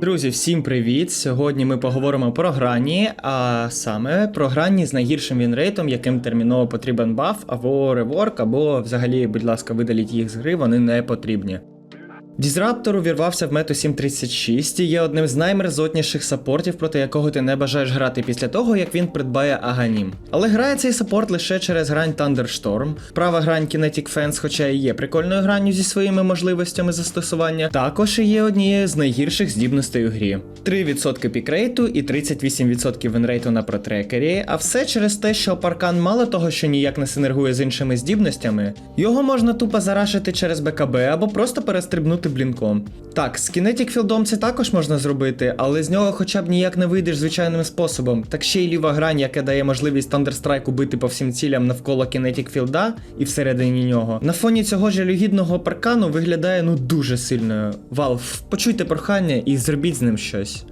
Друзі, всім привіт! Сьогодні ми поговоримо про грані, а саме про грані з найгіршим вінрейтом, яким терміново потрібен баф, або реворк, або взагалі, будь ласка, видаліть їх з гри, вони не потрібні. Дізраптор увірвався в мету 7.36 і є одним з наймерзотніших саппортів, проти якого ти не бажаєш грати після того, як він придбає Аганім. Але грає цей саппорт лише через грань Thunderstorm. Права грань Kinetic Fence, хоча і є прикольною гранню зі своїми можливостями застосування, також і є однією з найгірших здібностей у грі. 3% пікрейту і 38% винрейту на протрекері, а все через те, що паркан мало того, що ніяк не синергує з іншими здібностями, його можна тупо зарашити через БКБ або просто перестрибнути блінком. Так, з Kinetic Філдом це також можна зробити, але з нього хоча б ніяк не вийдеш звичайним способом. Так ще й ліва грань, яка дає можливість Thunderstrike бити по всім цілям навколо Kinetic Філда і всередині нього. На фоні цього жалюгідного паркану виглядає ну дуже сильною. Valve, почуйте прохання і зробіть з ним щось.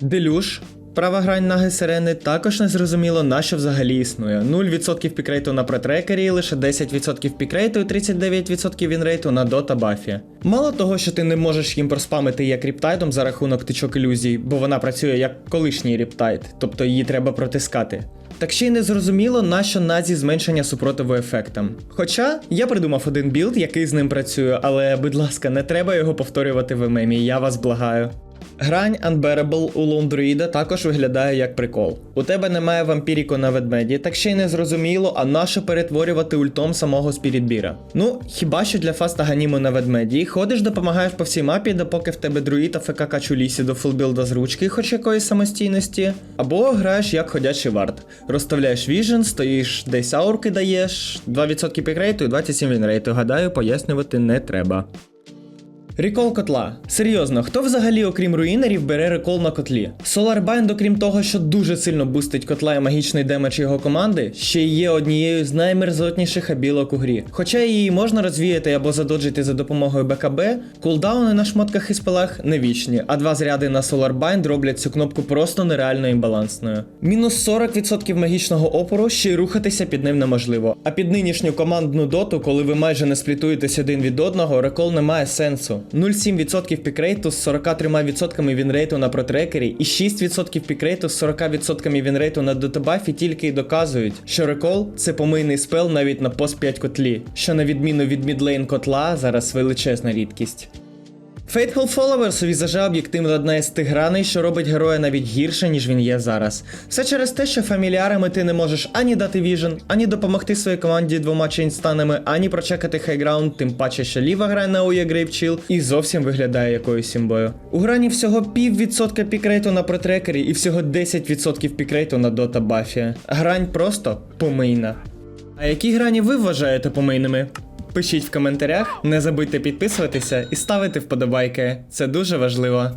Делюш. Права грань наги сирени також не зрозуміло, на що взагалі існує. 0% пікрейту на протрекері, лише 10% пікрейту і 39% вінрейту на дота бафі. Мало того, що ти не можеш їм проспамити як ріптайдом за рахунок тичок ілюзій, бо вона працює як колишній ріптайд, тобто її треба протискати. Так ще й не зрозуміло, на що назі зменшення супротиву ефектам. Хоча я придумав один білд, який з ним працює, але будь ласка, не треба його повторювати в мемі, я вас благаю. Грань Unbearable у Лондруїда також виглядає як прикол. У тебе немає вампіріко на ведмеді, так ще й не зрозуміло, а нащо перетворювати ультом самого Спірітбіра. Ну, хіба що для фаста ганіму на ведмеді, ходиш, допомагаєш по всій мапі, допоки в тебе друїд АФК качу лісі до фулбілда з ручки, хоч якоїсь самостійності, або граєш як ходячий вард. Розставляєш віжен, стоїш десь аурки даєш, 2% пікрейту і 27 вінрейту. Гадаю, пояснювати не треба. Рекол котла. Серйозно, хто взагалі, окрім руїнерів, бере рекол на котлі? Solarbind, окрім того, що дуже сильно бустить котла і магічний демедж його команди, ще й є однією з наймерзотніших абілок у грі. Хоча її можна розвіяти або задоджити за допомогою БКБ, кулдауни на шмотках і спелах не вічні, а два зряди на Solarbind роблять цю кнопку просто нереально імбалансною. Мінус 40% магічного опору, ще й рухатися під ним неможливо. А під нинішню командну доту, коли ви майже не сплітуєтесь один від одного, рекол не має сенсу. 0,7% пікрейту з 43% вінрейту на протрекері і 6% пікрейту з 40% вінрейту на дотабафі тільки й доказують, що рекол це помийний спел навіть на пост 5 котлі, що на відміну від мідлейн котла зараз величезна рідкість. Faithful Followers у візажа об'єктивно одна із тих граней, що робить героя навіть гірше, ніж він є зараз. Все через те, що фаміліарами ти не можеш ані дати віжен, ані допомогти своїй команді двома чейнстанами, ані прочекати хайграунд, тим паче, що ліва грає на Ує Грейпчіл і зовсім виглядає якоюсь сімбою. У грані всього пів відсотка пікрейту на протрекері і всього 10% пікрейту на дота бафі. Грань просто помийна. А які грані ви вважаєте помийними? Пишіть в коментарях, не забудьте підписуватися і ставити вподобайки. Це дуже важливо.